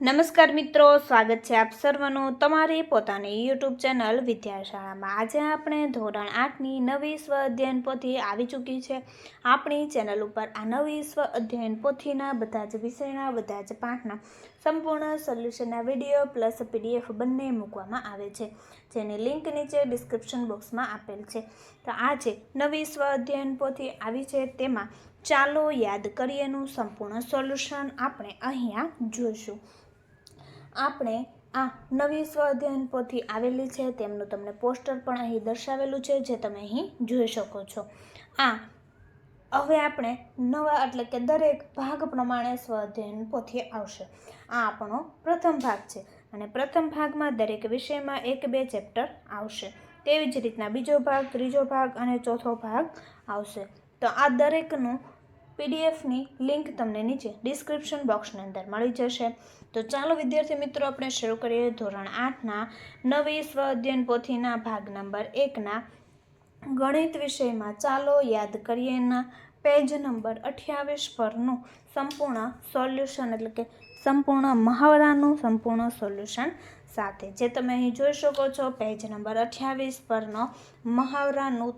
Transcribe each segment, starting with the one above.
નમસ્કાર મિત્રો, સ્વાગત છે આપ સર્વનું તમારી પોતાની યુટ્યુબ ચેનલ વિદ્યાશાળામાં. આજે આપણે ધોરણ આઠની નવી સ્વ અધ્યયન પોથી આવી ચૂકી છે. આપણી ચેનલ ઉપર આ નવી સ્વ અધ્યયન પોથીના બધા જ વિષયના, બધા જ પાઠના સંપૂર્ણ સોલ્યુશનના વીડિયો પ્લસ પીડીએફ બંને મૂકવામાં આવે છે, જેની લિંક નીચે ડિસ્ક્રિપ્શન બોક્સમાં આપેલ છે. તો આજે નવી સ્વ અધ્યયન પોથી આવી છે તેમાં ચાલો યાદ કરીએનું સંપૂર્ણ સોલ્યુશન આપણે અહીંયા જોઈશું. આપણે આ નવી સ્વાધ્યાયન પોથી આવેલી છે, તેમનું તમને પોસ્ટર પણ અહીં દર્શાવેલું છે, જે તમે અહીં જોઈ શકો છો. આ, હવે આપણે નવા એટલે કે દરેક ભાગ પ્રમાણે સ્વાધ્યાયન પોથી આવશે. આ આપણો પ્રથમ ભાગ છે અને પ્રથમ ભાગમાં દરેક વિષયમાં એક બે ચેપ્ટર આવશે. તેવી જ રીતના બીજો ભાગ, ત્રીજો ભાગ અને ચોથો ભાગ આવશે. તો આ દરેકનું પીડીએફની લિંક તમને નીચે ડિસ્ક્રિપ્શન બોક્સની અંદર મળી જશે. તો ચાલો, વિદ્યાર્થી મિત્રો, આપણે શરૂ કરીએ ધોરણ આઠના નવી સ્વ અધ્યયન પોથીના ભાગ નંબર એકના. ગણિત વિષયમાં ચાલો યાદ કરીએના પેજ નંબર અઠ્યાવીસ પરનું સંપૂર્ણ સોલ્યુશન, એટલે કે સંપૂર્ણ મહાવરાનું સંપૂર્ણ સોલ્યુશન સાથે. જે તમે અહીં જોઈ શકો છો, પેજ નંબર અઠ્યાવીસ પરનો મહાવરાનું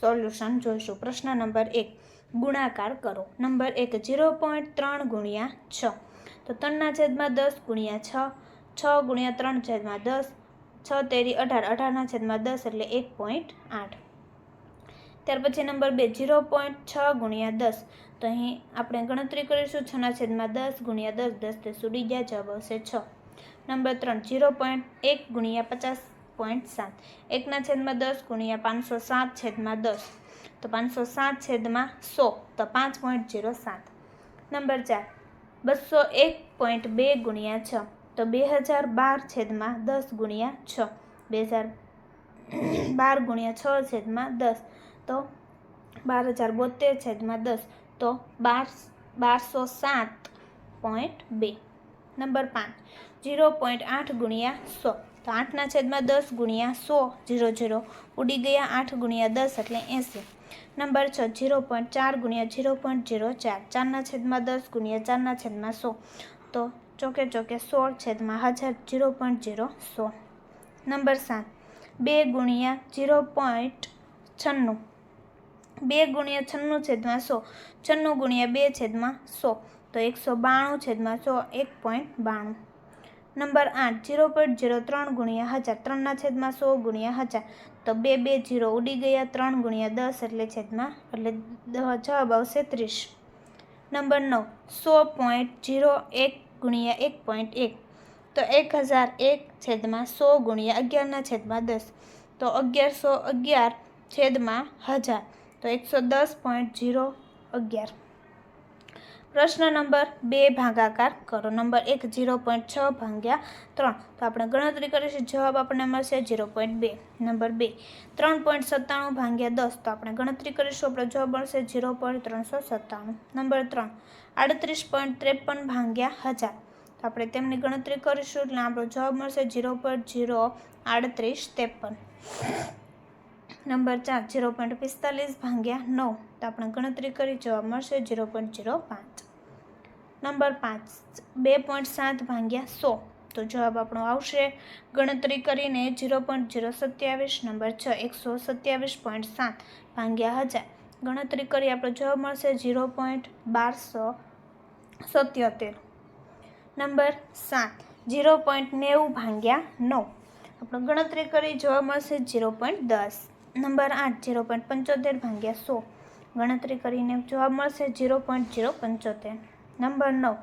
સોલ્યુશન જોઈશું. પ્રશ્ન નંબર એક. ગુણાકાર કરો. નંબર એક, ઝીરો પોઈન્ટ ત્રણ ગુણ્યા છ. તો ત્રણના છેદમાં દસ ગુણ્યા છ છ ગુણ્યા ત્રણ છેદમાં દસ, છ તેરી અઢાર, અઢારના છેદમાં દસ એટલે એક પોઈન્ટ આઠ. ત્યાર પછી નંબર બે, ઝીરો પોઈન્ટ છ ગુણ્યા દસ. તો અહીં આપણે ગણતરી કરીશું, છના છેદમાં દસ ગુણ્યા દસ દસ તે સુડી ગયા, જવાબ આવશે છ. નંબર ત્રણ, ઝીરો પોઈન્ટ એક ગુણ્યા પચાસ પોઈન્ટ સાત. એકના છેદમાં દસ ગુણ્યા પાંચસો સાત છેદમાં દસ. તો પાંચસો સાત છેદમાં સો, તો પાંચ પોઈન્ટ જીરો સાત. નંબર ચાર, બસો એક પોઈન્ટ બે ગુણ્યા છ, તો બે હજાર બાર છેદમાં દસ ગુણ્યા છ. બે હજાર બાર ગુણ્યા છ છેદમાં દસ, તો બાર હજાર બોતેર છેદમાં દસ, તો બાર, બારસો સાત પોઈન્ટ બે. નંબર પાંચ જીરો પોઈન્ટ આઠ ગુણ્યા સો, તો આઠના છેદમાં દસ ગુણ્યા સો જીરો જીરો ઉડી ગયા આઠ ગુણ્યા દસ એટલે એંસી. નંબર છ, જીરો પોઈન્ટ ચાર ગુણ્યા જીરો પોઈન્ટ જીરો ચાર. ચારના છેદમાં દસ ગુણ્યા ચારના છેદમાં સો. તો ચોકે ચોકે સોળ છેદમાં હજાર જીરો પોઈન્ટ જીરો સો. નંબર સાત, બે ગુણ્યા જીરો પોઈન્ટ છન્નું. બે ગુણ્યા છન્નું છેદમાં સો. છન્નું ગુણ્યા બે છેદમાં સો. તો એકસો બાણું છેદમાં સો, એક પોઈન્ટ બાણું. નંબર આઠ જીરો પોઈન્ટ જીરો ત્રણ ગુણ્યા હજાર ત્રણના છેદમાં સો ગુણ્યા હજાર. તો બે બે જીરો ઉડી ગયા ત્રણ ગુણ્યા દસ એટલે છેદમાં, એટલે જવાબ આવશે ત્રીસ. નંબર નવ, સો પોઈન્ટ જીરો એક ગુણ્યા એક પોઈન્ટ એક. તો એક હજાર એક છેદમાં સો ગુણ્યા અગિયારના છેદમાં દસ. તો અગિયારસો અગિયાર છેદમાં હજાર. તો એકસો દસ પોઈન્ટ જીરો અગિયાર. પ્રશ્ન નંબર બે, ભાગાકાર કરો. નંબર એક, ઝીરો પોઈન્ટ છ ભાગ્યા ત્રણ. તો આપણે ગણતરી કરીશું. જવાબ આપણને મળશે ઝીરો પોઈન્ટ બે. નંબર બે, ત્રણ પોઈન્ટ સત્તાણું ભાગ્યા દસ. તો આપણે ગણતરી કરીશું. આપણો જવાબ મળશે ઝીરો પોઈન્ટ ત્રણસો સત્તાણું. નંબર ત્રણ, આડત્રીસ પોઈન્ટ ત્રેપન ભાગ્યા હજાર. તો આપણે તેમની ગણતરી કરીશું એટલે આપણો જવાબ મળશે ઝીરો પોઈન્ટ ઝીરો આડત્રીસ ત્રેપન. નંબર ચાર, ઝીરો પોઈન્ટ પિસ્તાલીસ ભાગ્યા નવ. તો આપણે ગણતરી કરી. જવાબ મળશે ઝીરો પોઈન્ટ ઝીરો પાંચ. નંબર પાંચ, બે પોઈન્ટ સાત ભાગ્યા સો. તો જવાબ આપણો આવશે ગણતરી કરીને ઝીરો પોઈન્ટ ઝીરો સત્યાવીસ, નંબર છ એકસો સત્યાવીસ પોઈન્ટ સાત ભાગ્યા હજાર. ગણતરી કરી આપણો જવાબ મળશે ઝીરો પોઈન્ટ બારસો સત્યોતેર. નંબર સાત ઝીરો પોઈન્ટ નેવું ભાગ્યા નવ. આપણે ગણતરી કરી જોવા મળશે ઝીરો પોઈન્ટ દસ. નંબર આઠ ઝીરો પોઈન્ટ પંચોતેર ભાગ્યા સો. ગણતરી કરીને જોવા મળશે ઝીરો પોઈન્ટ ઝીરો પંચોતેર. નંબર નવ,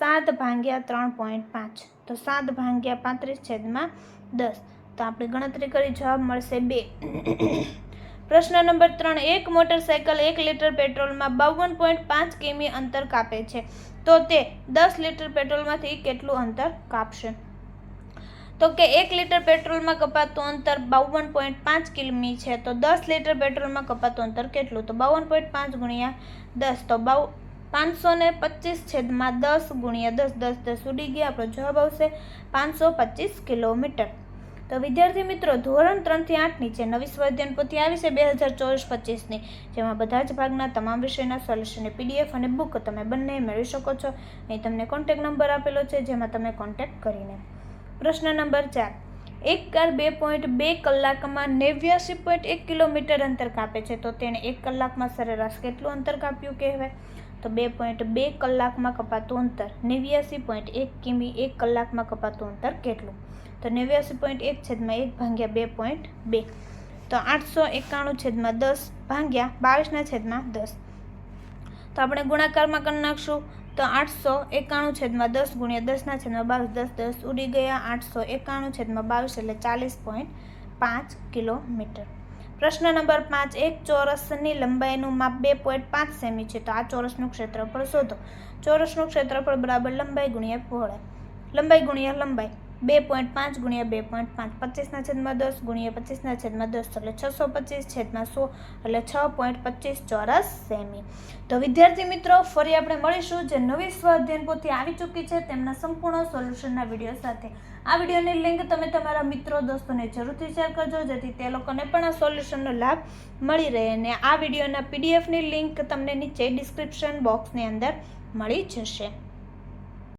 સાત ભાગ્યા ત્રણ પોઈન્ટ પાંચ. તો સાત ભાગ્યા પાંત્રીસ છેદમાં દસ. તો આપણે ગણતરી કરી જવાબ મળશે બે. પ્રશ્ન નંબર ત્રણ, એક મોટરસાયકલ એક લીટર પેટ્રોલમાં બાવન પોઈન્ટ પાંચ કિમી અંતર કાપે છે. તો તે દસ લીટર પેટ્રોલમાંથી કેટલું અંતર કાપશે? તો કે એક લીટર પેટ્રોલમાં કપાતું અંતર બાવન પોઈન્ટ પાંચ કિમી છે, તો દસ લીટર પેટ્રોલમાં કપાતું અંતર કેટલું? તો બાવન પોઈન્ટ પાંચ ગુણ્યા દસ. તો બાવ પાંચસો ને પચીસ છેદમાં દસ ગુણ્યા દસ દસ દસ ઉડી ગયા. આપણો જવાબ આવશે પાંચસો પચીસ કિલોમીટર. તો વિદ્યાર્થી મિત્રો, ધોરણ ત્રણથી આઠની જે નવી સ્વાધ્યાયન પોથી આવી છે બે હજાર ચોવીસ પચીસની, જેમાં બધા જ ભાગના તમામ વિષયના સોલ્યુશનની પીડીએફ અને બુક તમે બંને મેળવી શકો છો. અહીં તમને કોન્ટેક નંબર આપેલો છે, જેમાં તમે કોન્ટેક્ટ કરીને. પ્રશ્ન નંબર ચાર. એક કાર બે પોઈન્ટ બે કલાકમાં નેવ્યાસી પોઈન્ટ એક કિલોમીટર અંતર કાપે છે. તો તેણે એક કલાકમાં સરેરાશ કેટલું અંતર કાપ્યું કહેવાય? તો બે પોઈન્ટ બે કલાકમાં કપાતું અંતર. નેવ્યાસી પોઈન્ટ એક કિમી એક કલાકમાં કપાતું અંતર કેટલું? તો નેવ્યાસી પોઈન્ટ એક છેદમાં એક ભાગ્યા બે પોઈન્ટ બે. તો આઠસો એકાણું છેદમાં દસ ભાગ્યા બાવીસના છેદમાં દસ. તો આપણે ગુણાકારમાં કરી નાખશું. તો આઠસો એકાણું છેદમાં દસ ગુણ્યા દસના છેદમાં બાવીસ. દસ દસ ઉડી ગયા આઠસો એકાણું છેદમાં બાવીસ એટલે ચાલીસ પોઈન્ટ પાંચ કિલોમીટર. પ્રશ્ન નંબર પાંચ, એક ચોરસની લંબાઈનું માપ બે પોઈન્ટ પાંચ સેમી છે. તો આ ચોરસનું ક્ષેત્રફળ શોધો. ચોરસનું ક્ષેત્રફળ બરાબર લંબાઈ ગુણ્યા પહોળાઈ. લંબાઈ ગુણ્યા લંબાઈ. બે પોઈન્ટ પાંચ ગુણ્યા બે પોઈન્ટ પાંચ, પચીસના છેદમાં દસ ગુણ્યા પચીસના છેદમાં દસ, એટલે છસો પચીસ છેદમાં સો, એટલે છ પોઈન્ટ પચીસ ચોરસ સેમી. તો વિદ્યાર્થી મિત્રો, ફરી આપણે મળીશું. જે નવી સ્વાધ્યાયન પોથી આવી ચૂકી છે, તેમના સંપૂર્ણ સોલ્યુશનના વીડિયો સાથે. આ વિડીયોની લિંક તમે તમારા મિત્રો, દોસ્તોને જરૂરથી શેર કરજો, જેથી તે લોકોને પણ આ સોલ્યુશનનો લાભ મળી રહે. અને આ વિડીયોના પીડીએફની લિંક તમને નીચે ડિસ્ક્રિપ્શન બોક્સની અંદર મળી જશે.